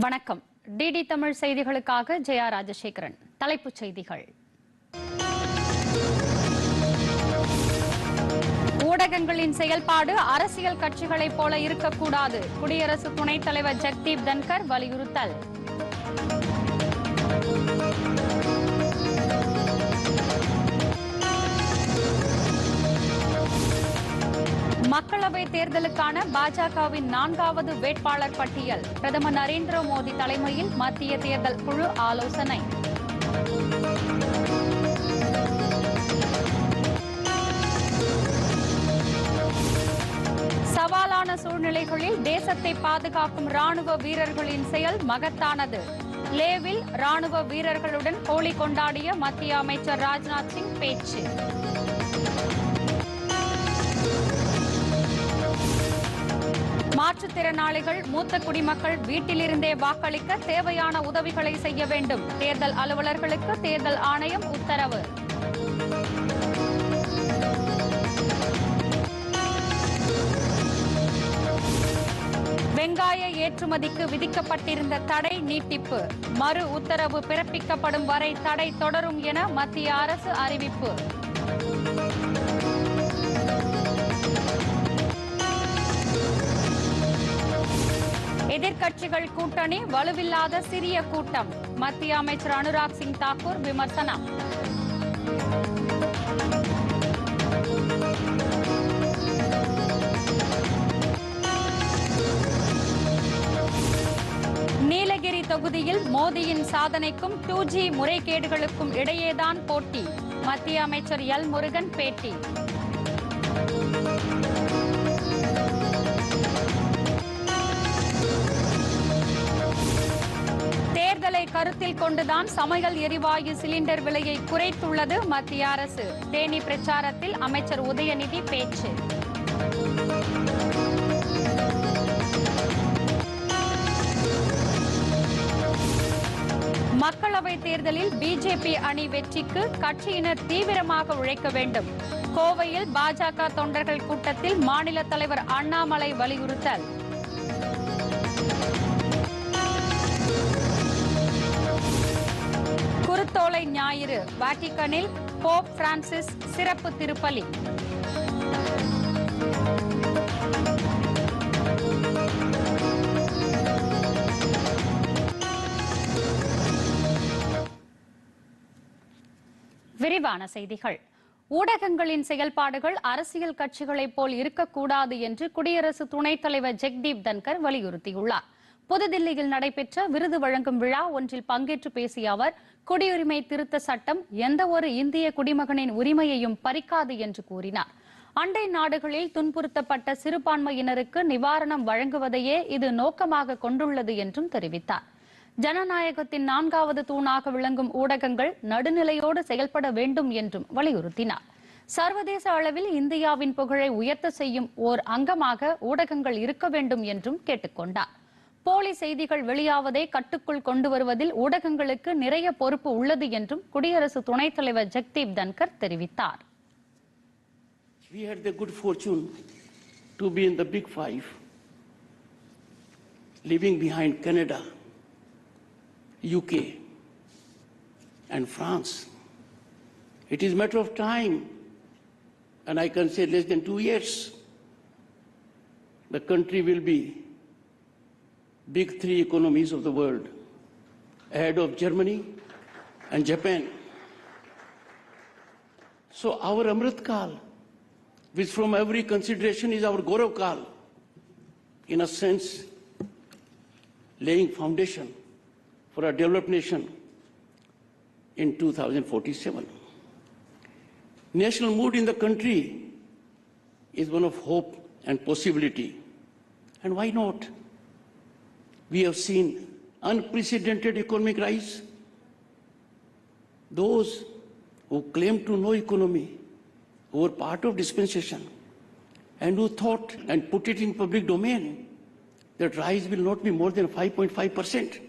வணக்கம். டிடி தமிழ் செய்திகளுக்காக ஜெயா ராஜசேகரன். தலைப்புச் செய்திகள். ஊடகங்களின் செயல்பாடு அரசியல் கட்சிகளைப் போல இருக்கக்கூடாது. குடியரசு துணைத் தலைவர் ஜெக்தீப் தன்கர் வலியுறுத்தல். மக்களவை தேர்தலுக்கான பாஜகவின் நான்காவது வேட்பாளர் பட்டியல். பிரதமர் நரேந்திர மோடி தலைமையில் மத்திய தேர்தல் குழு ஆலோசனை. சவாலான சூழ்நிலைகளில் தேசத்தை பாதுகாக்கும் ராணுவ வீரர்களின் செயல் மகத்தானது. லேவில் ராணுவ வீரர்களுடன் ஹோலி கொண்டாடிய மத்திய அமைச்சர் ராஜ்நாத் சிங் பேச்சு. மாற்றுத்திறனாளிகள் மூத்த குடிமக்கள் வீட்டிலிருந்தே வாக்களிக்க தேவையான உதவிகளை செய்ய வேண்டும். தேர்தல் அலுவலர்களுக்கு தேர்தல் ஆணையம் உத்தரவு. வெங்காய ஏற்றுமதிக்கு விதிக்கப்பட்டிருந்த தடை நீட்டிப்பு. மறு உத்தரவு பிறப்பிக்கப்படும் வரை தடை தொடரும் என மத்திய அரசு அறிவிப்பு. எதிர்க்கட்சிகள் கூட்டணி வலுவில்லாத சிறிய கூட்டம். மத்திய அமைச்சர் அனுராக் சிங் தாக்கூர் விமர்சனம். நீலகிரி தொகுதியில் மோடியின் சாதனைக்கும் டூ ஜி முறைகேடுகளுக்கும் இடையேதான் போட்டி. மத்திய அமைச்சர் எல் முருகன் பேட்டி. கருத்தில் கொண்டுதான் சமையல் எரிவாயு சிலிண்டர் விலையை குறைத்துள்ளது மத்திய அரசு. தேனி பிரச்சாரத்தில் அமைச்சர் உதயநிதி பேச்சு. மக்களவை தேர்தலில் பிஜேபி அணி வெற்றிக்கு கட்சியினர் தீவிரமாக உழைக்க வேண்டும். கோவையில் பாஜக தொண்டர்கள் கூட்டத்தில் மாநில தலைவர் அண்ணாமலை வலியுறுத்தல். குருத்தோலை ஞாயிறு வாட்டிகனில் போப் பிரான்சிஸ் சிறப்பு திருப்பலி. விரிவான செய்திகள். ஊடகங்களின் செயல்பாடுகள் அரசியல் கட்சிகளைப் போல் இருக்கக்கூடாது என்று குடியரசு துணைத் தலைவர் ஜெக்தீப் தன்கர் வலியுறுத்தியுள்ளார். புதுதில்லியில் நடைபெற்ற விருது வழங்கும் விழா ஒன்றில் பங்கேற்று பேசிய அவர் குடியுரிமை திருத்த சட்டம் எந்த ஒரு இந்திய குடிமகனின் உரிமையையும் பறிக்காது என்று கூறினார். அண்டை நாடுகளில் துன்புறுத்தப்பட்ட சிறுபான்மையினருக்கு நிவாரணம் வழங்குவதையே இது நோக்கமாக கொண்டுள்ளது என்றும் தெரிவித்தார். ஜனநாயகத்தின் நான்காவது தூணாக விளங்கும் ஊடகங்கள் நடுநிலையோடு செயல்பட வேண்டும் என்றும் வலியுறுத்தினார். சர்வதேச அளவில் இந்தியாவின் புகழை உயர்த்த செய்யும் ஓர் அங்கமாக ஊடகங்கள் இருக்க வேண்டும் என்றும் கேட்டுக்கொண்டார். போலி செய்திகள் வெளியாவதை கட்டுக்குள் கொண்டு வருவதில் ஊடகங்களுக்கு நிறைய பொறுப்பு உள்ளது என்றும் குடியரசு துணைத் தலைவர் ஜெக்தீப் தன்கர் தெரிவித்தார் We had the good fortune to be in the big five, leaving behind Canada, UK, and France. It is a matter of time, and I can say less than two years, the country will be big three economies of the world, ahead of Germany and Japan. So our Amrit Kal, which from every consideration is our Gaurav Kal, in a sense, laying foundation for a developed nation in 2047. National mood in the country is one of hope and possibility. And why not? We have seen unprecedented economic rise. Those who claim to know economy, who were part of dispensation, and who thought and put it in public domain that rise will not be more than 5.5%,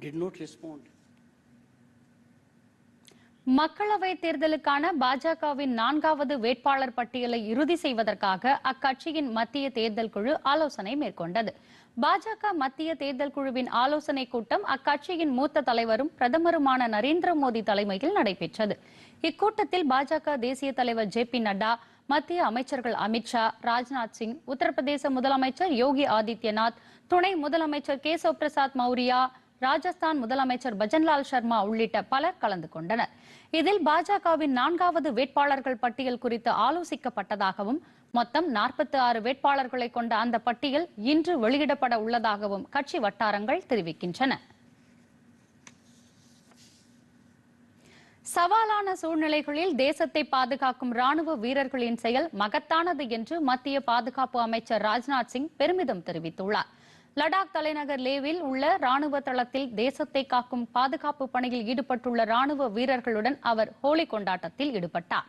did not respond. மக்களவை தேர்தலுக்கான பாஜகவின் நான்காவது வேட்பாளர் பட்டியலை இறுதி செய்வதற்காக அக்கட்சியின் மத்திய தேர்தல் குழு ஆலோசனை மேற்கொண்டது. பாஜக மத்திய தேர்தல் குழுவின் ஆலோசனை கூட்டம் அக்கட்சியின் மூத்த தலைவரும் பிரதமருமான நரேந்திர மோடி தலைமையில் நடைபெற்றது. இக்கூட்டத்தில் பாஜக தேசிய தலைவர் ஜே பி நட்டா மத்திய அமைச்சர்கள் அமித்ஷா ராஜ்நாத் சிங் உத்தரப்பிரதேச முதலமைச்சர் யோகி ஆதித்யநாத் துணை முதலமைச்சர் கேசவ் பிரசாத் மௌரியா ராஜஸ்தான் முதலமைச்சர் பஜன்லால் சர்மா உள்ளிட்ட பலர் கலந்து கொண்டனர். இதில் பாஜகவின் நான்காவது வேட்பாளர்கள் பட்டியல் குறித்து ஆலோசிக்கப்பட்டதாகவும் மொத்தம் நாற்பத்தி ஆறு வேட்பாளர்களை கொண்ட அந்த பட்டியல் இன்று வெளியிடப்பட உள்ளதாகவும் கட்சி வட்டாரங்கள் தெரிவிக்கின்றன. சவாலான சூழ்நிலைகளில் தேசத்தை பாதுகாக்கும் ராணுவ வீரர்களின் செயல் மகத்தானது என்று மத்திய பாதுகாப்பு அமைச்சர் ராஜ்நாத் சிங் பெருமிதம் தெரிவித்துள்ளார். லடாக் தலைநகர் லேவில் உள்ள ராணுவ தளத்தில் தேசத்தை காக்கும் பாதுகாப்பு பணியில் ஈடுபட்டுள்ள ராணுவ வீரர்களுடன் அவர் ஹோலி கொண்டாட்டத்தில் ஈடுபட்டார்.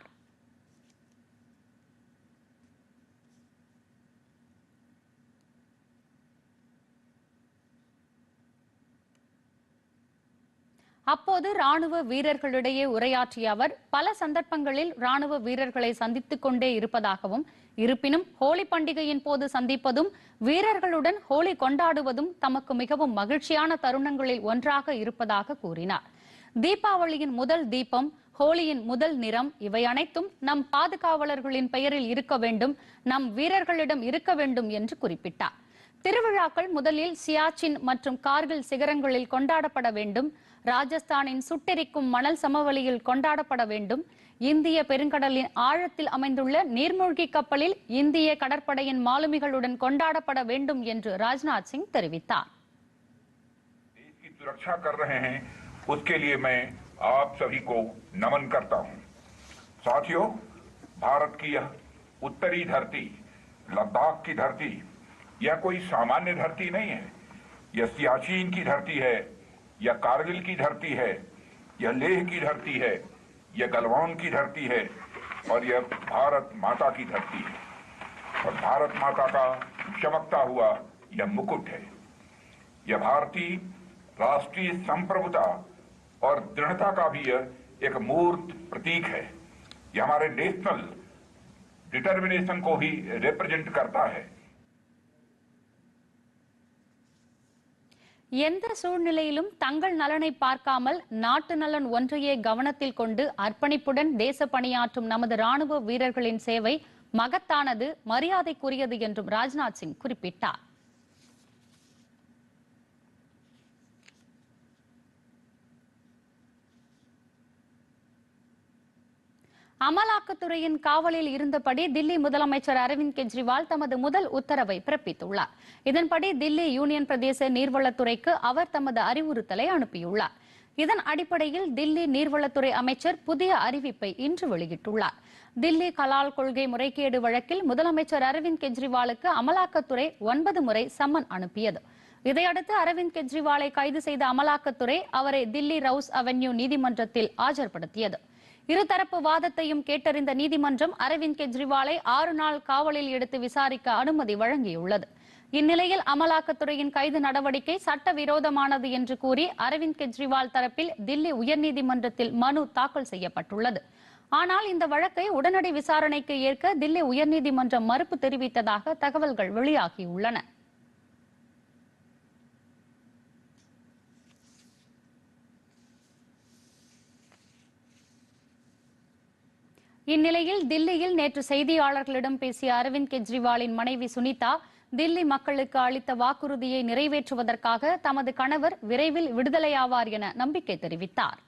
அப்போது ராணுவ வீரர்களிடையே உரையாற்றிய அவர் பல சந்தர்ப்பங்களில் ராணுவ வீரர்களை சந்தித்துக் கொண்டே இருப்பதாகவும் இருப்பினும் ஹோலி பண்டிகையின் போது சந்திப்பதும் வீரர்களுடன் ஹோலி கொண்டாடுவதும் தமக்கு மிகவும் மகிழ்ச்சியான தருணங்களில் ஒன்றாக இருப்பதாக கூறினார். தீபாவளியின் முதல் தீபம் ஹோலியின் முதல் நிறம் இவை அனைத்தும் நம் பாதுகாவலர்களின் பெயரில் இருக்க வேண்டும் நம் வீரர்களிடம் இருக்க வேண்டும் என்று குறிப்பிட்டார். திருவிழாக்கள் முதலில் சியாச்சின் மற்றும் கார்கில் சிகரங்களில் கொண்டாடப்பட வேண்டும் ராஜஸ்தானின் சுட்டெரிக்கும் மணல் சமவெளியில் கொண்டாடப்பட வேண்டும் இந்திய பெருங்கடலின் ஆழத்தில் அமைந்துள்ள நீர்மூழ்கி கப்பலில் இந்திய கடற்படையின் மாலுமிகளுடன் கொண்டாடப்பட வேண்டும் என்று ராஜ்நாத் சிங் தெரிவித்தார் देश की सुरक्षा कर रहे हैं उसके लिए मैं आप सभी को नमन करता हूं साथियों भारत की यह उत्तरी धरती लद्दाख की धरती यह कोई सामान्य धरती नहीं है यह सियाचिन की धरती है यह कारगिल की धरती है यह लेह की धरती है यह गलवान की धरती है, और यह भारत माता की धरती है। और भारत माता का चमकता हुआ यह मुकुट है। यह भारतीय राष्ट्रीय संप्रभुता और दृढ़ता का भी यह एक मूर्त प्रतीक है। यह हमारे नेशनल डिटर्मिनेशन को भी रिप्रेजेंट करता है। எந்த சூழ்நிலையிலும் தங்கள் நலனை பார்க்காமல் நாட்டு நலன் ஒன்றையே கவனத்தில் கொண்டு அர்ப்பணிப்புடன் தேச பணியாற்றும் நமது ராணுவ வீரர்களின் சேவை மகத்தானது மரியாதைக்குரியது என்றும் ராஜ்நாத் சிங் குறிப்பிட்டார். அமலாக்கத்துறையின் காவலில் இருந்தபடி தில்லி முதலமைச்சர் அரவிந்த் கெஜ்ரிவால் தமது முதல் உத்தரவை பிறப்பித்துள்ளார். இதன்படி தில்லி யூனியன் பிரதேச நீர்வளத்துறைக்கு அவர் தமது அறிவுறுத்தலை அனுப்பியுள்ளார். இதன் அடிப்படையில் தில்லி நீர்வளத்துறை அமைச்சர் புதிய அறிவிப்பை இன்று வெளியிட்டுள்ளார். தில்லி கலால் கொள்கை முறைகேடு வழக்கில் முதலமைச்சர் அரவிந்த் கெஜ்ரிவாலுக்கு அமலாக்கத்துறை ஒன்பது முறை சம்மன் அனுப்பியது. இதையடுத்து அரவிந்த் கெஜ்ரிவாலை கைது செய்த அமலாக்கத்துறை அவரை தில்லி ரவுஸ் அவென்யூ நீதிமன்றத்தில் ஆஜர்படுத்தியது. இருதரப்பு வாதத்தையும் கேட்டறிந்த நீதிமன்றம் அரவிந்த் கெஜ்ரிவாலை ஆறு நாள் காவலில் எடுத்து விசாரிக்க அனுமதி வழங்கியுள்ளது. இந்நிலையில் அமலாக்கத்துறையின் கைது நடவடிக்கை சட்டவிரோதமானது என்று கூறி அரவிந்த் கெஜ்ரிவால் தரப்பில் தில்லி உயர்நீதிமன்றத்தில் மனு தாக்கல் செய்யப்பட்டுள்ளது. ஆனால் இந்த வழக்கை உடனடி விசாரணைக்கு ஏற்க தில்லி உயர்நீதிமன்றம் மறுப்பு தெரிவித்ததாக தகவல்கள் வெளியாகியுள்ளன. இந்நிலையில் தில்லியில் நேற்று செய்தியாளர்களிடம் பேசிய அரவிந்த் கெஜ்ரிவாலின் மனைவி சுனிதா தில்லி மக்களுக்கு அளித்த வாக்குறுதியை நிறைவேற்றுவதற்காக தமது கணவர் விரைவில் விடுதலையாவார் என நம்பிக்கை தெரிவித்தார்.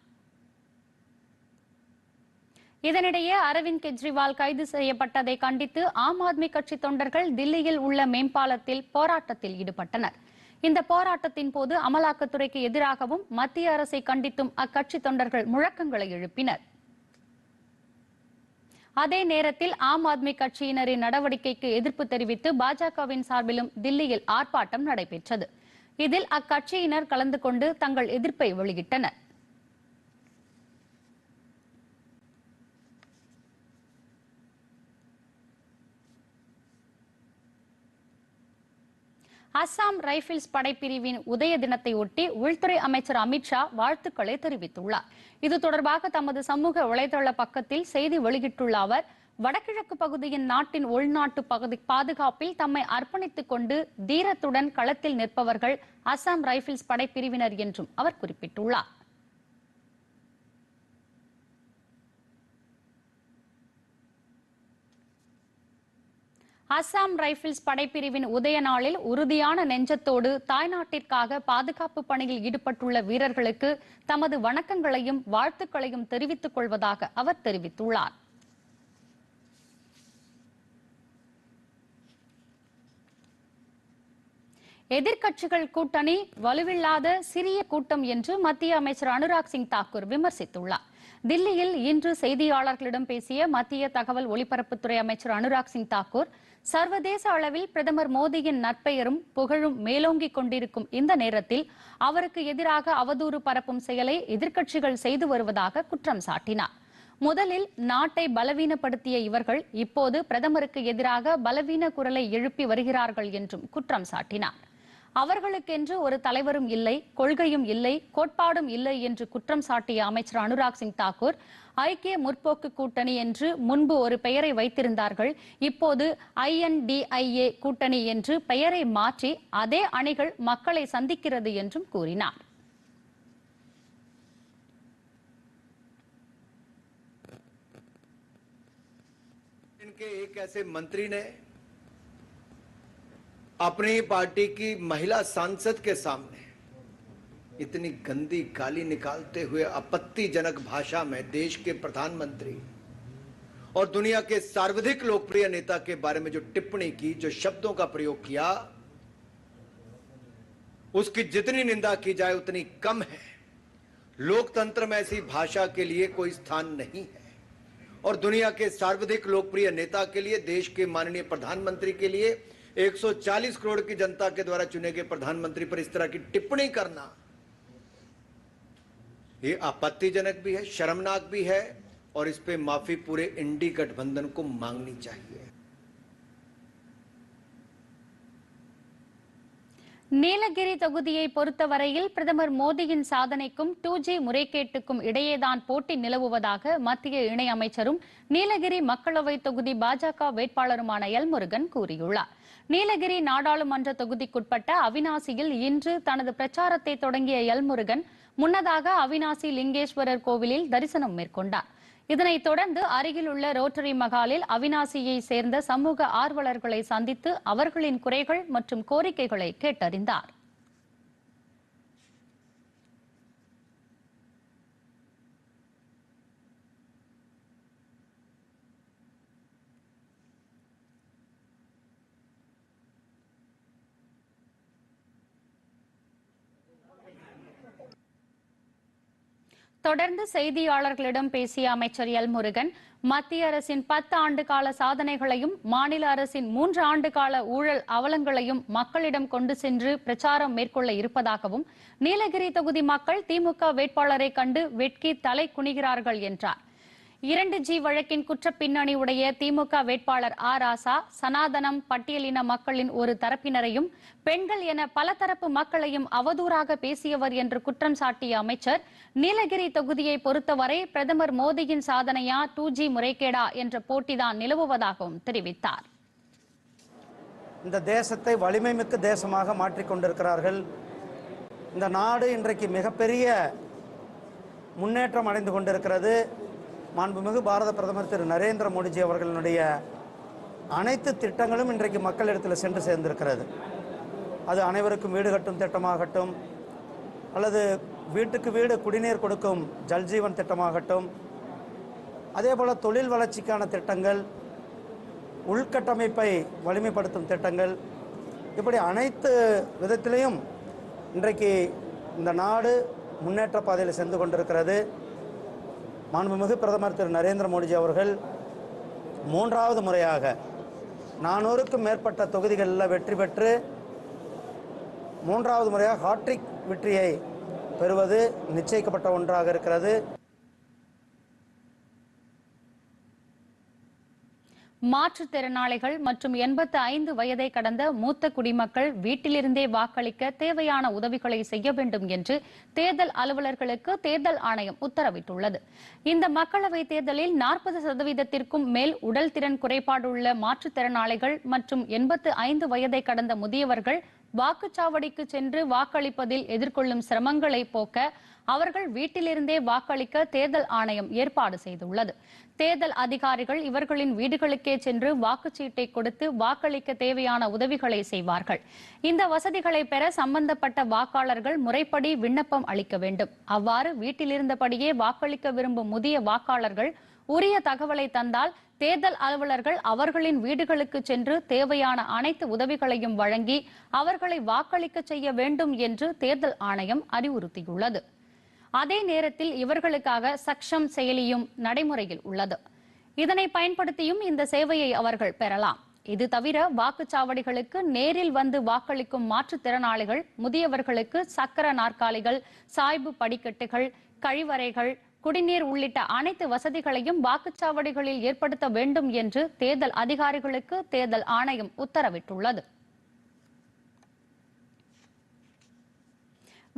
இதனிடையே அரவிந்த் கெஜ்ரிவால் கைது செய்யப்பட்டதை கண்டித்து ஆம் ஆத்மி கட்சி தொண்டர்கள் தில்லியில் உள்ள மேம்பாலத்தில் போராட்டத்தில் ஈடுபட்டனர். இந்த போராட்டத்தின் போது அமலாக்கத்துறைக்கு எதிராகவும் மத்திய அரசை கண்டித்தும் அக்கட்சி தொண்டர்கள் முழக்கங்களை எழுப்பினர். அதே நேரத்தில் ஆம் ஆத்மி கட்சியினரின் நடவடிக்கைக்கு எதிர்ப்பு தெரிவித்து பாஜகவின் சார்பிலும் தில்லியில் ஆர்ப்பாட்டம் நடைபெற்றது. இதில் அக்கட்சியினர் கலந்து கொண்டு தங்கள் எதிர்ப்பை வெளியிட்டனர். அசாம் ரைபிள்ஸ் படைப்பிரிவின் உதய தினத்தை ஒட்டி உள்துறை அமைச்சர் அமித்ஷா வாழ்த்துக்களை தெரிவித்துள்ளார். இது தொடர்பாக தமது சமூக வலைதள பக்கத்தில் செய்தி வெளியிட்டுள்ள அவர் வடகிழக்கு பகுதியின் நாட்டின் உள்நாட்டு பகுதி பாதுகாப்பில் தம்மை அர்ப்பணித்துக் கொண்டு தீரத்துடன் களத்தில் நிற்பவர்கள் அசாம் ரைபிள்ஸ் படைப்பிரிவினர் என்றும் அவர் குறிப்பிட்டுள்ளார். அசாம் ரைபிள்ஸ் படைப்பிரிவின் உதய நாளில் உறுதியான நெஞ்சத்தோடு தாய்நாட்டிற்காக பாதுகாப்பு பணியில் ஈடுபட்டுள்ள வீரர்களுக்கு தமது வணக்கங்களையும் வாழ்த்துக்களையும் தெரிவித்துக் கொள்வதாக அவர் தெரிவித்துள்ளார். எதிர்க்கட்சிகள் கூட்டணி வலுவில்லாத சிறிய கூட்டம் என்று மத்திய அமைச்சர் அனுராக் சிங் தாக்கூர் விமர்சித்துள்ளார். தில்லியில் இன்று செய்தியாளர்களிடம் பேசிய மத்திய தகவல் ஒலிபரப்புத்துறை அமைச்சர் அனுராக் சிங் தாக்கூர் சர்வதேச அளவில் பிரதமர் மோடியின் நற்பெயரும் புகழும் மேலோங்கிக் கொண்டிருக்கும் இந்த நேரத்தில் அவருக்கு எதிராக அவதூறு பரப்பும் செயலை எதிர்க்கட்சிகள் செய்து வருவதாக குற்றம் சாட்டினார். முதலில் நாட்டை பலவீனப்படுத்திய இவர்கள் இப்போது பிரதமருக்கு எதிராக பலவீன குரலை எழுப்பி வருகிறார்கள் என்றும் குற்றம் சாட்டினார். அவர்களுக்கென்று ஒரு தலைவரும் இல்லை கொள்கையும் இல்லை கோட்பாடும் இல்லை என்று குற்றம் சாட்டிய அமைச்சர் அனுராக் சிங் தாக்கூர் ஐக்கிய முற்போக்கு கூட்டணி என்று முன்பு ஒரு பெயரை வைத்திருந்தார்கள் இப்போது ஐஎன்டிஐஏ கூட்டணி என்று பெயரை மாற்றி அதே அணிகள் மக்களை சந்திக்கிறது என்றும் கூறினார் इनके एक ऐसे मंत्री ने अपनी पार्टी की महिला सांसद के सामने इतनी गंदी गाली निकालते हुए आपत्तिजनक भाषा में देश के प्रधानमंत्री और दुनिया के सर्वाधिक लोकप्रिय नेता के बारे में जो टिप्पणी की, जो शब्दों का प्रयोग किया, उसकी जितनी निंदा की जाए उतनी कम है। लोकतंत्र में ऐसी भाषा के लिए कोई स्थान नहीं है। और दुनिया के सर्वाधिक लोकप्रिय नेता के लिए, देश के माननीय प्रधानमंत्री के लिए 140 करोड़ की जनता के द्वारा चुने गए प्रधानमंत्री पर इस तरह की टिप्पणी करना ये आपत्तिजनक भी है शर्मनाक भी है और इस पे माफी पूरे इंडी गठबंधन को मांगनी चाहिए நீலகிரி தொகுதியை பொறுத்தவரையில் பிரதமர் மோடியின் சாதனைக்கும் டூ ஜி முறைகேட்டுக்கும் இடையேதான் போட்டி நிலவுவதாக மத்திய இணையமைச்சரும் நீலகிரி மக்களவை தொகுதி பாஜக வேட்பாளருமான எல் முருகன் கூறியுள்ளார் நீலகிரி நாடாளுமன்ற தொகுதிக்குட்பட்ட அவினாசியில் இன்று தனது பிரச்சாரத்தை தொடங்கிய எல் முருகன் முன்னதாக அவினாசி லிங்கேஸ்வரர் கோவிலில் தரிசனம் மேற்கொண்டார். இதனைத் தொடர்ந்து அருகிலுள்ள ரோட்டரி மகாலில் அவினாசியை சேர்ந்த சமூக ஆர்வலர்களை சந்தித்து அவர்களின் குறைகள் மற்றும் கோரிக்கைகளை கேட்டறிந்தார். தொடர்ந்து செய்தியாளர்களிடம் பேசிய அமைச்சர் எல் முருகன் மத்திய அரசின் பத்து ஆண்டு கால சாதனைகளையும் மாநில அரசின் மூன்று ஆண்டு கால ஊழல் அவலங்களையும் மக்களிடம் கொண்டு சென்று பிரச்சாரம் மேற்கொள்ள இருப்பதாகவும் நீலகிரி தொகுதி மக்கள் திமுக வேட்பாளரை கண்டு வெட்கி தலை குனிகிறார்கள் என்றார். இரண்டு ஜி வழக்கின் குற்ற பின்னணி உடைய திமுக வேட்பாளர் ஆ ராசா சனாதனம் பட்டியலின மக்களின் ஒரு தரப்பினரையும் பெண்கள் என பல தரப்பு மக்களையும் அவதூறாக பேசியவர் என்று குற்றம் சாட்டிய அமைச்சர் நீலகிரி தொகுதியை பொறுத்தவரை பிரதமர் மோடியின் சாதனையா டூ ஜி முறைகேடா என்ற போட்டிதான் நிலவுவதாகவும் தெரிவித்தார். இந்த தேசத்தை வலிமைமிக்க தேசமாக மாற்றிக்கொண்டிருக்கிறார்கள் இந்த நாடு இன்றைக்கு மிகப்பெரிய முன்னேற்றம் அடைந்து கொண்டிருக்கிறது. மாண்புமிகு பாரத பிரதமர் திரு நரேந்திர மோடிஜி அவர்களுடைய அனைத்து திட்டங்களும் இன்றைக்கு மக்களிடத்தில் சென்று சேர்ந்திருக்கிறது. அது அனைவருக்கும் வீடு கட்டும் திட்டமாகட்டும் அல்லது வீட்டுக்கு வீடு குடிநீர் கொடுக்கும் ஜல்ஜீவன் திட்டமாகட்டும் அதே போல் தொழில் வளர்ச்சிக்கான திட்டங்கள் உள்கட்டமைப்பை வலிமைப்படுத்தும் திட்டங்கள் இப்படி அனைத்து விதத்திலையும் இன்றைக்கு இந்த நாடு முன்னேற்ற பாதையில் சென்று கொண்டிருக்கிறது. மாண்புமிகு பிரதமர் திரு நரேந்திர மோடிஜி அவர்கள் மூன்றாவது முறையாக நானூறுக்கும் மேற்பட்ட தொகுதிகளில் வெற்றி பெற்று மூன்றாவது முறையாக ஹாட்ரிக் வெற்றியை பெறுவது நிச்சயிக்கப்பட்ட ஒன்றாக இருக்கிறது. மாற்றுத்திறனாளிகள் மற்றும் எண்பத்து ஐந்து வயதை கடந்த மூத்த குடிமக்கள் வீட்டிலிருந்தே வாக்களிக்க தேவையான உதவிகளை செய்ய வேண்டும் என்று தேர்தல் அலுவலர்களுக்கு தேர்தல் ஆணையம் உத்தரவிட்டுள்ளது. இந்த மக்களவைத் தேர்தலில் நாற்பது சதவீதத்திற்கும் மேல் உடல் திறன் குறைபாடுள்ள மாற்றுத்திறனாளிகள் மற்றும் எண்பத்து ஐந்து வயதை கடந்த முதியவர்கள் வாக்குச்சாவடிக்கு சென்று வாக்களிப்பதில் எதிர்கொள்ளும் சிரமங்களை போக்க அவர்கள் வீட்டிலிருந்தே வாக்களிக்க தேர்தல் ஆணையம் ஏற்பாடு செய்துள்ளது. தேர்தல் அதிகாரிகள் இவர்களின் வீடுகளுக்கே சென்று வாக்குச்சீட்டை கொடுத்து வாக்களிக்க தேவையான உதவிகளை செய்வார்கள். இந்த வசதிகளை பெற சம்பந்தப்பட்ட வாக்காளர்கள் முறைப்படி விண்ணப்பம் அளிக்க வேண்டும். அவ்வாறு வீட்டிலிருந்தபடியே வாக்களிக்க விரும்பும் முதிய வாக்காளர்கள் உரிய தகவலை தந்தால் தேர்தல் அலுவலர்கள் அவர்களின் வீடுகளுக்கு சென்று தேவையான அனைத்து உதவிகளையும் வழங்கி அவர்களை வாக்களிக்க செய்ய வேண்டும் என்று தேர்தல் ஆணையம் அறிவுறுத்தியுள்ளது. அதே நேரத்தில் இவர்களுக்காக சக்ஷம் செயலியும் நடைமுறையில் உள்ளது. இதனை பயன்படுத்தியும் இந்த சேவையை அவர்கள் பெறலாம். இது தவிர வாக்குச்சாவடிகளுக்கு நேரில் வந்து வாக்களிக்கும் மாற்றுத்திறனாளிகள் முதியவர்களுக்கு சக்கர நாற்காலிகள் சாய்வு படிக்கட்டுகள் கழிவறைகள் குடிநீர் உள்ளிட்ட அனைத்து வசதிகளையும் வாக்குச்சாவடிகளில் ஏற்படுத்த வேண்டும் என்று தேர்தல் அதிகாரிகளுக்கு தேர்தல் ஆணையம் உத்தரவிட்டுள்ளது.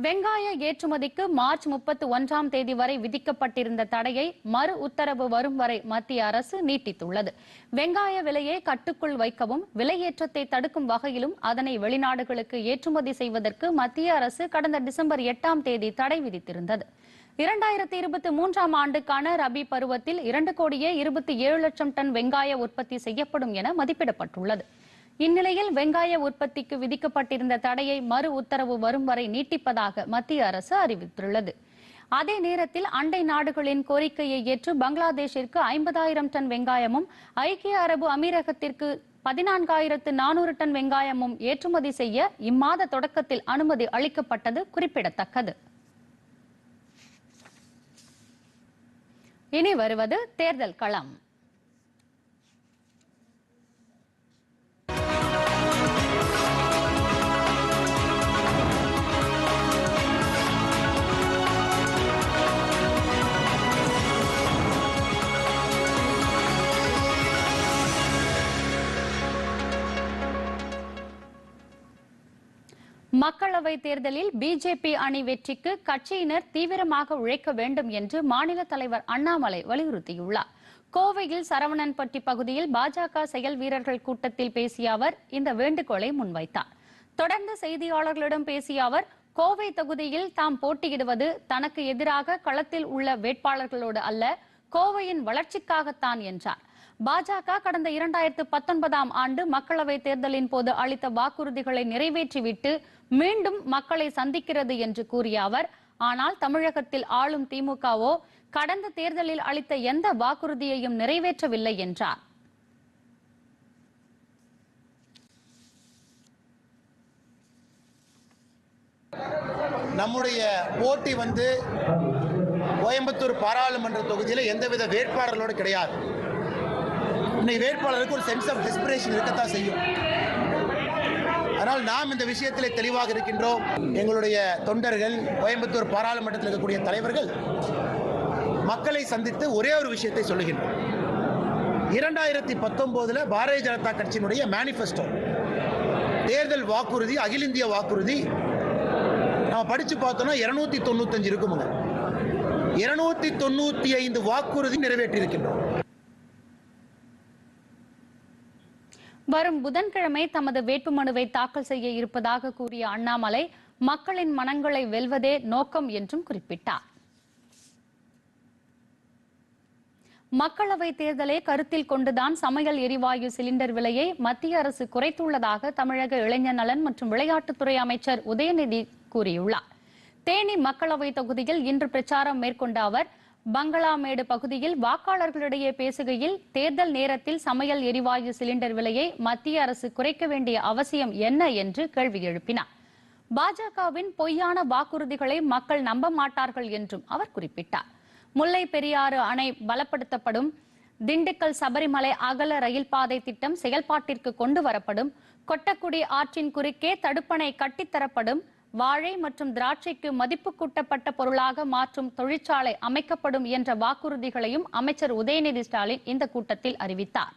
வெங்காய ஏற்றுமதிக்கு மார்ச் முப்பத்தி ஒன்றாம் தேதி வரை விதிக்கப்பட்டிருந்த தடையை மறு உத்தரவு வரும் வரை மத்திய அரசு நீட்டித்துள்ளது. வெங்காய விலையை கட்டுக்குள் வைக்கவும் விலையேற்றத்தை தடுக்கும் வகையிலும் அதனை வெளிநாடுகளுக்கு ஏற்றுமதி செய்வதற்கு மத்திய அரசு கடந்த டிசம்பர் எட்டாம் தேதி தடை விதித்திருந்தது. இரண்டாயிரத்தி இருபத்தி மூன்றாம் ஆண்டுக்கான ரபி பருவத்தில் இரண்டு கோடியே இருபத்தி ஏழு லட்சம் டன் வெங்காய உற்பத்தி செய்யப்படும் என மதிப்பிடப்பட்டுள்ளது. இந்நிலையில் வெங்காய உற்பத்திக்கு விதிக்கப்பட்டிருந்த தடையை மறு உத்தரவு வரும் வரை நீட்டிப்பதாக மத்திய அரசு அறிவித்துள்ளது. அதே நேரத்தில் அண்டை நாடுகளின் கோரிக்கையை ஏற்று பங்களாதேஷிற்கு ஐம்பதாயிரம் டன் வெங்காயமும் ஐக்கிய அரபு அமீரகத்திற்கு பதினான்காயிரத்து நானூறு டன் வெங்காயமும் ஏற்றுமதி செய்ய இம்மாத தொடக்கத்தில் அனுமதி அளிக்கப்பட்டது குறிப்பிடத்தக்கது. இனி வருவது தேர்தல் களம். மக்களவை தேர்தலில் பிஜேபி அணி வெற்றிக்கு கட்சியினர் தீவிரமாக உழைக்க வேண்டும் என்று மாநில தலைவர் அண்ணாமலை வலியுறுத்தியுள்ளார். கோவையில் சரவணன்பட்டி பகுதியில் பாஜக செயல் வீரர்கள் கூட்டத்தில் பேசிய அவர் இந்த வேண்டுகோளை முன்வைத்தார். தொடர்ந்து செய்தியாளர்களிடம் பேசிய அவர் கோவை தொகுதியில் தாம் போட்டியிடுவது தனக்கு எதிராக களத்தில் உள்ள வேட்பாளர்களோடு அல்ல கோவையின் வளர்ச்சிக்காகத்தான் என்றார். பாஜக கடந்த இரண்டாயிரத்து பத்தொன்பதாம் ஆண்டு மக்களவை தேர்தலின் போது அளித்த வாக்குறுதிகளை நிறைவேற்றிவிட்டு மீண்டும் மக்களை சந்திக்கிறது என்று கூறிய அவர் ஆனால் தமிழகத்தில் ஆளும் திமுகவோ கடந்த தேர்தலில் அளித்த எந்த வாக்குறுதியையும் நிறைவேற்றவில்லை என்றார். நம்முடைய போட்டி வந்து கோயம்புத்தூர் பாராளுமன்ற தொகுதியில் எந்தவித வேட்பாளர்களோடு கிடையாது. இன்னைக்கு வேட்பாளருக்கு ஒரு சென்ஸ் ஆஃப் டெஸ்பிரேஷன் இருக்கத்தான் செய்யும். அதனால் நாம் இந்த விஷயத்தில் தெளிவாக இருக்கின்றோம். எங்களுடைய தொண்டர்கள் கோயம்புத்தூர் பாராளுமன்றத்தில் இருக்கக்கூடிய தலைவர்கள் மக்களை சந்தித்து ஒரே ஒரு விஷயத்தை சொல்லுகின்றோம் இரண்டாயிரத்தி பத்தொம்போதில் பாரதிய ஜனதா கட்சியினுடைய மேனிஃபெஸ்டோ தேர்தல் வாக்குறுதி அகில இந்திய வாக்குறுதி நம்ம படித்து பார்த்தோம்னா இருநூத்தி தொண்ணூத்தஞ்சு இருக்குமுங்க. இருநூத்தி தொண்ணூத்தி ஐந்து வாக்குறுதி நிறைவேற்றி வரும் புதன்கிழமை தமது வேட்புமனுவை தாக்கல் செய்ய இருப்பதாக கூறிய அண்ணாமலை மக்களின் மனங்களை வெல்வதே நோக்கம் என்றும் குறிப்பிட்டார். மக்களவை தேர்தலை கருத்தில் கொண்டுதான் சமையல் எரிவாயு சிலிண்டர் விலையை மத்திய அரசு குறைத்துள்ளதாக தமிழக இளைஞர் நலன் மற்றும் விளையாட்டுத்துறை அமைச்சர் உதயநிதி கூறியுள்ளார். தேனி மக்களவை தொகுதியில் இன்று பிரச்சாரம் மேற்கொண்ட அவர் பங்களாமேடு பகுதியில் வாக்காளர்களிடையே பேசுகையில் தேர்தல் நேரத்தில் சமையல் எரிவாயு சிலிண்டர் விலையை மத்திய அரசு குறைக்க வேண்டிய அவசியம் என்ன என்று கேள்வி எழுப்பினார். பாஜகவின் பொய்யான வாக்குறுதிகளை மக்கள் நம்ப மாட்டார்கள் என்றும் அவர் குறிப்பிட்டார். முல்லை பெரியாறு அணை பலப்படுத்தப்படும் திண்டுக்கல் சபரிமலை அகல ரயில் பாதை திட்டம் செயல்பாட்டிற்கு கொண்டு வரப்படும் கொட்டக்குடி ஆற்றின் குறுக்கே தடுப்பணை கட்டித்தரப்படும் வாழை மற்றும் திராட்சைக்கு மதிப்பு கூட்டப்பட்ட பொருளாக மாற்றும் தொழிற்சாலை அமைக்கப்படும் என்ற வாக்குறுதிகளையும் அமைச்சர் உதயநிதி ஸ்டாலின் இந்த கூட்டத்தில் அறிவித்தார்.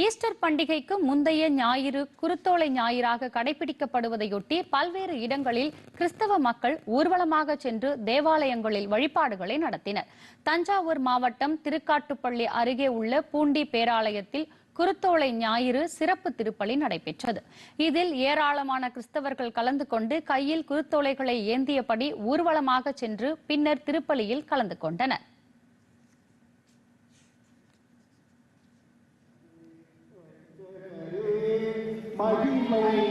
ஈஸ்டர் பண்டிகைக்கு முந்தைய ஞாயிறு குருத்தோலை ஞாயிறாக கடைபிடிக்கப்படுவதையொட்டி பல்வேறு இடங்களில் கிறிஸ்தவ மக்கள் ஊர்வலமாக சென்று தேவாலயங்களில் வழிபாடுகளை நடத்தினர். தஞ்சாவூர் மாவட்டம் திருக்காட்டுப்பள்ளி அருகே உள்ள பூண்டி பேராலயத்தில் குருத்தோலை ஞாயிறு சிறப்பு திருப்பலி நடைபெற்றது. இதில் ஏராளமான கிறிஸ்தவர்கள் கலந்து கொண்டு கையில் குருத்தோலைகளை ஏந்தியபடி ஊர்வலமாக சென்று பின்னர் திருப்பலியில் கலந்து கொண்டனர். இதேபோல்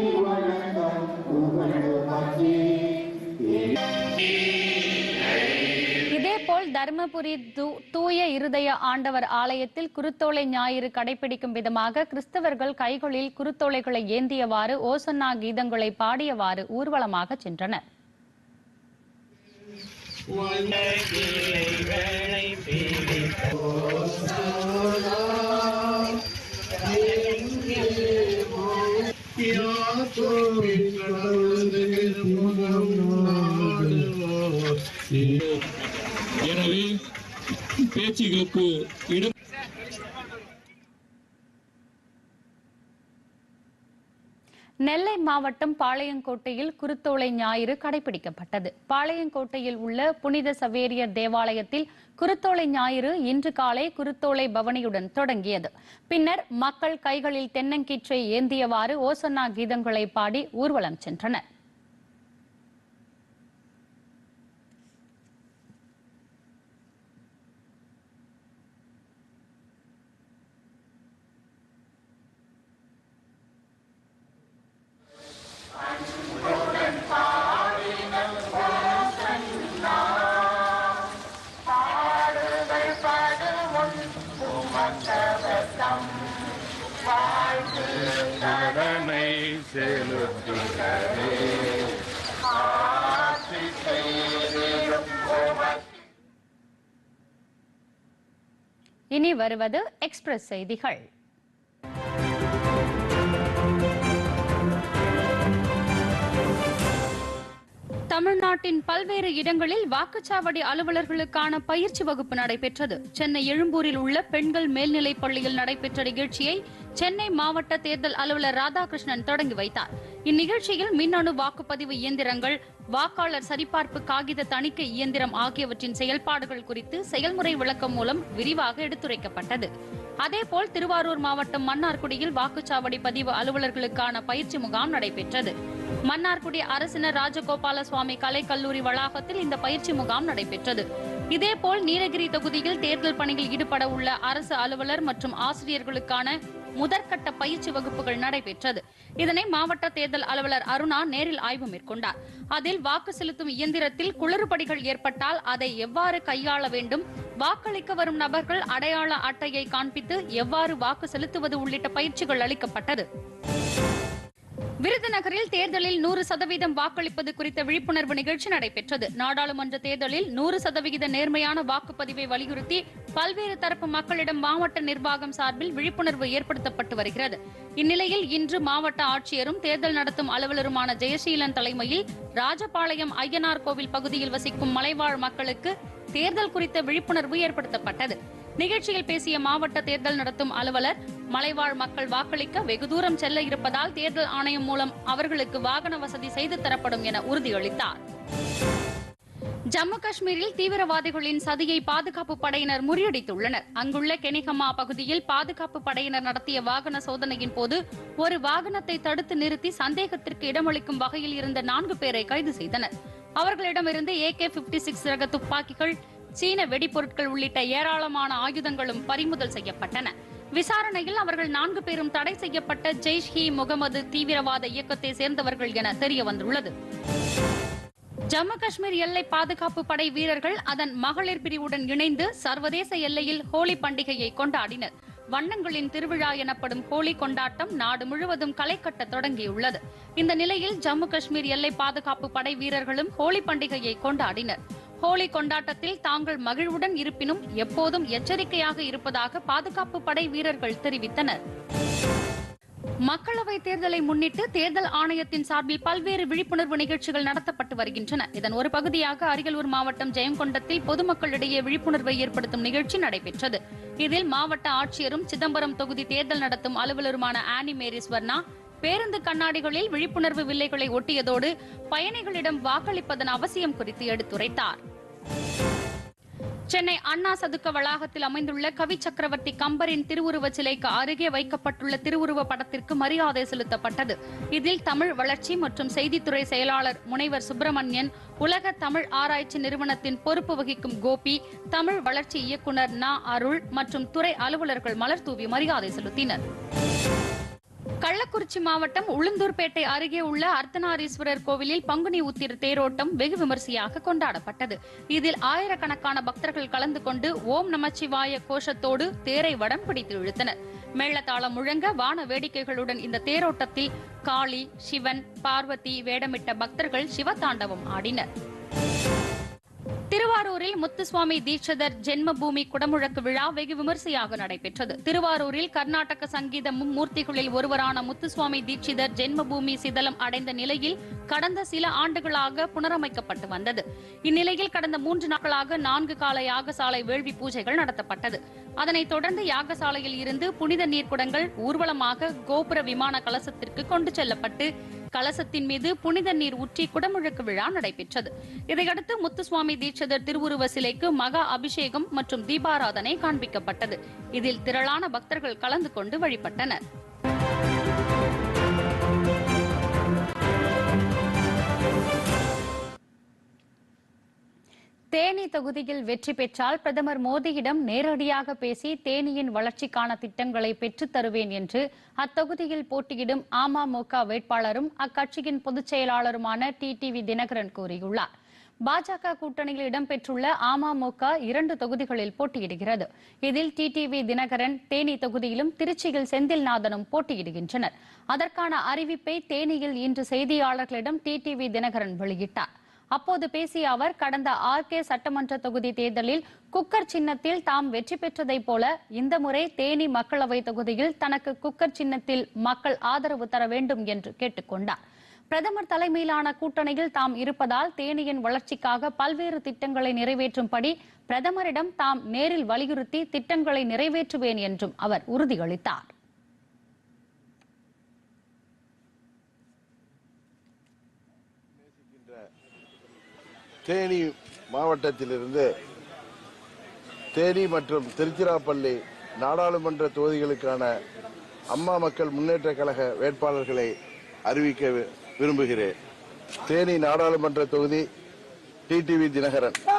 தருமபுரி தூ- தூய இருதய ஆண்டவர் ஆலயத்தில் குருத்தோலை ஞாயிறு கடைபிடிக்கும் விதமாக கிறிஸ்தவர்கள் கைகளில் குருத்தோலைகளை ஏந்தியவாறு ஓசன்னா கீதங்களை பாடியவாறு ஊர்வலமாக சென்றனர். எனவே பேச்சுகளுக்கு இடம் நெல்லை மாவட்டம் பாளையங்கோட்டையில் குருத்தோலை ஞாயிறு கடைபிடிக்கப்பட்டது. பாளையங்கோட்டையில் உள்ள புனித சவேரியர் தேவாலயத்தில் குருத்தோலை ஞாயிறு இன்று காலை குருத்தோலை பவனியுடன் தொடங்கியது. பின்னர் மக்கள் கைகளில் தென்னங்கீற்றை ஏந்தியவாறு ஓசன்னா கீதங்களை பாடி ஊர்வலம் சென்றனர். இனி வருவது எக்ஸ்பிரஸ் செய்திகள். தமிழ்நாட்டின் பல்வேறு இடங்களில் வாக்குச்சாவடி அலுவலர்களுக்கான பயிற்சி வகுப்பு நடைபெற்றது. சென்னை எழும்பூரில் உள்ள பெண்கள் மேல்நிலைப் பள்ளியில் நடைபெற்ற நிகழ்ச்சியை சென்னை மாவட்ட தேர்தல் அலுவலர் ராதாகிருஷ்ணன் தொடங்கி வைத்தார். இந்நிகழ்ச்சியில் மின்னணு வாக்குப்பதிவு இயந்திரங்கள் வாக்காளர் சரிபார்ப்பு காகித தணிக்கை இயந்திரம் ஆகியவற்றின் செயல்பாடுகள் குறித்து செயல்முறை விளக்கம் மூலம் விரிவாக எடுத்துரைக்கப்பட்டது. அதேபோல் திருவாரூர் மாவட்டம் மன்னார்குடியில் வாக்குச்சாவடி பதிவு அலுவலர்களுக்கான பயிற்சி முகாம் நடைபெற்றது. மன்னார்குடி அரசினர் ராஜகோபால சுவாமி கலைக்கல்லூரி வளாகத்தில் இந்த பயிற்சி முகாம் நடைபெற்றது. இதேபோல் நீலகிரி தொகுதியில் தேர்தல் பணியில் ஈடுபட உள்ள அரசு அலுவலர் மற்றும் ஆசிரியர்களுக்கான முதற்கட்ட பயிற்சி வகுப்புகள் நடைபெற்றது. இதனை மாவட்ட தேர்தல் அலுவலர் அருணா நேரில் ஆய்வு மேற்கொண்டார். அதில் வாக்கு செலுத்தும் இயந்திரத்தில் குளறுபடிகள் ஏற்பட்டால் அதை எவ்வாறு கையாள வேண்டும்? வாக்களிக்க வரும் நபர்கள் அடையாள அட்டையை காண்பித்து எவ்வாறு வாக்கு செலுத்துவது உள்ளிட்ட பயிற்சிகள் அளிக்கப்பட்டது. விருதுநகரில் தேர்தலில் நூறு சதவீதம் வாக்களிப்பது குறித்த விழிப்புணர்வு நிகழ்ச்சி நடைபெற்றது. நாடாளுமன்ற தேர்தலில் நூறு சதவிகித நேர்மையான வாக்குப்பதிவை வலியுறுத்தி பல்வேறு தரப்பு மக்களிடம் மாவட்ட நிர்வாகம் சார்பில் விழிப்புணர்வு ஏற்படுத்தப்பட்டு வருகிறது. இந்நிலையில் இன்று மாவட்ட ஆட்சியரும் தேர்தல் நடத்தும் அலுவலருமான ஜெயசீலன் தலைமையில் ராஜபாளையம் ஐயனார் கோவில் பகுதியில் வசிக்கும் மலைவாழ் மக்களுக்கு தேர்தல் குறித்த விழிப்புணர்வு ஏற்படுத்தப்பட்டது. நிகழ்ச்சியில் பேசிய மாவட்ட தேர்தல் நடத்தும் அலுவலர் மலைவாழ் மக்கள் வாக்களிக்க வெகு தூரம் செல்ல இருப்பதால் தேர்தல் ஆணையம் மூலம் அவர்களுக்கு வாகன வசதி செய்து தரப்படும் என உறுதியளித்தார். ஜம்மு காஷ்மீரில் தீவிரவாதிகளின் சதியை பாதுகாப்பு படையினர் முறியடித்துள்ளனர். அங்குள்ள கெனிகமா பகுதியில் பாதுகாப்பு படையினர் நடத்திய வாகன சோதனையின் போது ஒரு வாகனத்தை தடுத்து நிறுத்தி சந்தேகத்திற்கு இடமளிக்கும் வகையில் இருந்த நான்கு பேரை கைது செய்தனர். அவர்களிடமிருந்து கே பிப்டி சிக்ஸ் ரக துப்பாக்கிகள் சீன வெடிபொருட்கள் உள்ளிட்ட ஏராளமான ஆயுதங்களும் பறிமுதல் செய்யப்பட்டன. விசாரணையில் அவர்கள் நான்கு பேரும் தடை செய்யப்பட்ட ஜெய்ஷ் ஹி முகமது தீவிரவாத இயக்கத்தை சேர்ந்தவர்கள் என தெரிய வந்துள்ளது. ஜம்மு காஷ்மீர் எல்லை பாதுகாப்பு படை வீரர்கள் அதன் மகளிர் பிரிவுடன் இணைந்து சர்வதேச எல்லையில் ஹோலி பண்டிகையை கொண்டாடினர். வண்ணங்களின் திருவிழா எனப்படும் ஹோலி கொண்டாட்டம் நாடு முழுவதும் களை கட்ட தொடங்கியுள்ளது. இந்த நிலையில் ஜம்மு காஷ்மீர் எல்லை பாதுகாப்பு படை வீரர்களும் ஹோலி பண்டிகையை கொண்டாடினர். ஹோலி கொண்டாட்டத்தில் தாங்கள் மகிழ்வுடன் இருப்பினும் எப்போதும் எச்சரிக்கையாக இருப்பதாக பாதுகாப்பு படை வீரர்கள் தெரிவித்தனர். மக்களவை தேர்தலை முன்னிட்டு தேர்தல் ஆணையத்தின் சார்பில் பல்வேறு விழிப்புணர்வு நிகழ்ச்சிகள் நடத்தப்பட்டு வருகின்றன. இதன் ஒரு பகுதியாக அரியலூர் மாவட்டம் ஜெயங்கொண்டத்தில் பொதுமக்களிடையே விழிப்புணர்வை ஏற்படுத்தும் நிகழ்ச்சி நடைபெற்றது. இதில் மாவட்ட ஆட்சியரும் சிதம்பரம் தொகுதி தேர்தல் நடத்தும் அலுவலருமான ஆனி மேரிஸ்வர்ணா பேருந்து கண்ணாடிகளில் விழிப்புணர்வு வில்லைகளை ஒட்டியதோடு பயணிகளிடம் வாக்களிப்பதன் அவசியம் குறித்து எடுத்துரைத்தார். சென்னை அண்ணா சதுக்க வளாகத்தில் அமைந்துள்ள கவி சக்கரவர்த்தி கம்பரின் திருவுருவச் சிலைக்கு அருகே வைக்கப்பட்டுள்ள திருவுருவ படத்திற்கு மரியாதை செலுத்தப்பட்டது. இதில் தமிழ் வளர்ச்சி மற்றும் செய்தித்துறை செயலாளர் முனைவர் சுப்பிரமணியன் உலக தமிழ் ஆராய்ச்சி நிறுவனத்தின் பொறுப்பு வகிக்கும் கோபி தமிழ் வளர்ச்சி இயக்குனர் நா அருள் மற்றும் துறை அலுவலர்கள் மலர் தூவி மரியாதை செலுத்தினர். கள்ளக்குறிச்சி மாவட்டம் உளுந்தூர்பேட்டை அருகே உள்ள அர்த்தநாரீஸ்வரர் கோவிலில் பங்குனி உத்திர தேரோட்டம் வெகு விமரிசையாக கொண்டாடப்பட்டது. இதில் ஆயிரக்கணக்கான பக்தர்கள் கலந்து கொண்டு ஓம் நமச்சிவாய கோஷத்தோடு தேரை வடம் பிடித்து இழுத்தனர். மேளதாளம் முழங்க வான வேடிக்கைகளுடன் இந்த தேரோட்டத்தில் காளி சிவன் பார்வதி வேடமிட்ட பக்தர்கள் சிவதாண்டவம் ஆடினர். திருவாரூரில் முத்துசுவாமி தீட்சிதர் ஜென்மபூமி குடமுழக்கு விழா வெகு விமரிசையாக நடைபெற்றது. திருவாரூரில் கர்நாடக சங்கீத மும்மூர்த்திகளில் ஒருவரான முத்துசுவாமி தீட்சிதர் ஜென்மபூமி சிதலம் அடைந்த நிலையில் கடந்த சில ஆண்டுகளாக புனரமைக்கப்பட்டு வந்தது. இந்நிலையில் கடந்த மூன்று நாட்களாக நான்கு கால யாகசாலை வேள்வி பூஜைகள் நடத்தப்பட்டது. அதனைத் தொடர்ந்து யாகசாலையில் இருந்து புனித நீர்க்குடங்கள் ஊர்வலமாக கோபுர விமான கலசத்திற்கு கொண்டு செல்லப்பட்டு கலசத்தின் மீது புனித நீர் ஊற்றி குடமுழக்கு விழா நடைபெற்றது. இதையடுத்து முத்துசுவாமி தீட்சிதர் திருவுருவ சிலைக்கு மகா அபிஷேகம் மற்றும் தீபாராதனை காண்பிக்கப்பட்டது. இதில் திரளான பக்தர்கள் கலந்து கொண்டு வழிபட்டனர். தேனி தொகுதியில் வெற்றி பெற்றால் பிரதமர் மோடியிடம் நேரடியாக பேசி தேனியின் வளர்ச்சிக்கான திட்டங்களை பெற்றுத் தருவேன் என்று அத்தொகுதியில் போட்டியிடும் அமமுக வேட்பாளரும் அக்கட்சியின் பொதுச் செயலாளருமான டிடிவி தினகரன் கூறியுள்ளார். பாஜக கூட்டணியில் இடம்பெற்றுள்ள அமமுக இரண்டு தொகுதிகளில் போட்டியிடுகிறது. இதில் டிடிவி தினகரன் தேனி தொகுதியிலும் திருச்சியில் செந்தில்நாதனும் போட்டியிடுகின்றனர். அதற்கான அறிவிப்பை தேனியில் இன்று செய்தியாளர்களிடம் டிடிவி தினகரன் வெளியிட்டார். அப்போது பேசிய அவர் கடந்த ஆர்கே சட்டமன்ற தொகுதி தேர்தலில் குக்கர் சின்னத்தில் தாம் வெற்றி பெற்றதைப் போல இந்த முறை தேனி மக்களவை தொகுதியில் தனக்கு குக்கர் சின்னத்தில் மக்கள் ஆதரவு தர வேண்டும் என்று கேட்டுக்கொண்டார் பிரதமர் தலைமையிலான கூட்டணியில் தாம் இருப்பதால் தேனியின் வளர்ச்சிக்காக பல்வேறு திட்டங்களை நிறைவேற்றும்படி பிரதமரிடம் தாம் நேரில் வலியுறுத்தி திட்டங்களை நிறைவேற்றுவேன் என்றும் அவர் உறுதியளித்தார். தேனி மாவட்டத்திலிருந்து தேனி மற்றும் திருச்சிராப்பள்ளி நாடாளுமன்ற தொகுதிகளுக்கான அம்மா மக்கள் முன்னேற்ற கழக வேட்பாளர்களை அறிவிக்க வி- விரும்புகிறேன். தேனி நாடாளுமன்ற தொகுதி டிடிவி தினகரன்.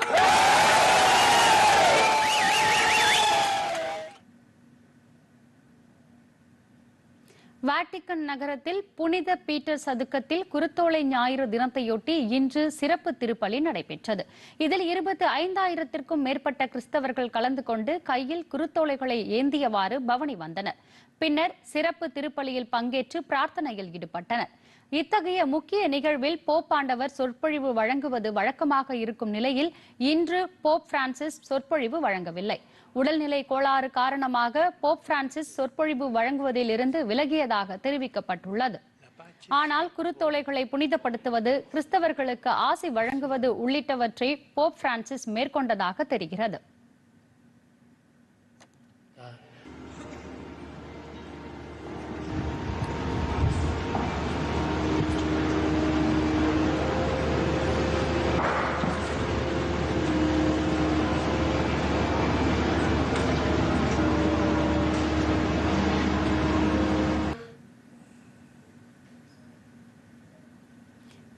வாட்டிக்கன் நகரத்தில் புனித பீட்டர் சதுக்கத்தில் குருத்தோலை ஞாயிறு தினத்தையொட்டி இன்று சிறப்பு திருப்பலி நடைபெற்றது. இதில் இருபத்தி ஐந்தாயிரத்திற்கும் மேற்பட்ட கிறிஸ்தவர்கள் கலந்து கொண்டு கையில் குருத்தோலைகளை ஏந்தியவாறு பவனி வந்தனர். பின்னர் சிறப்பு திருப்பலியில் பங்கேற்று பிரார்த்தனையில் ஈடுபட்டனர். இத்தகைய முக்கிய நிகழ்வில் போப்பாண்டவர் சொற்பொழிவு வழங்குவது வழக்கமாக இருக்கும் நிலையில் இன்று போப் பிரான்சிஸ் சொற்பொழிவு வழங்கவில்லை. உடல்நிலை கோளாறு காரணமாக போப் பிரான்சிஸ் சொற்பொழிவு வழங்குவதில் இருந்து விலகியதாக தெரிவிக்கப்பட்டுள்ளது. ஆனால் குருத்தோலைகளை புனிதப்படுத்துவது கிறிஸ்தவர்களுக்கு ஆசி வழங்குவது உள்ளிட்டவற்றை போப் பிரான்சிஸ் மேற்கொண்டதாக தெரிகிறது.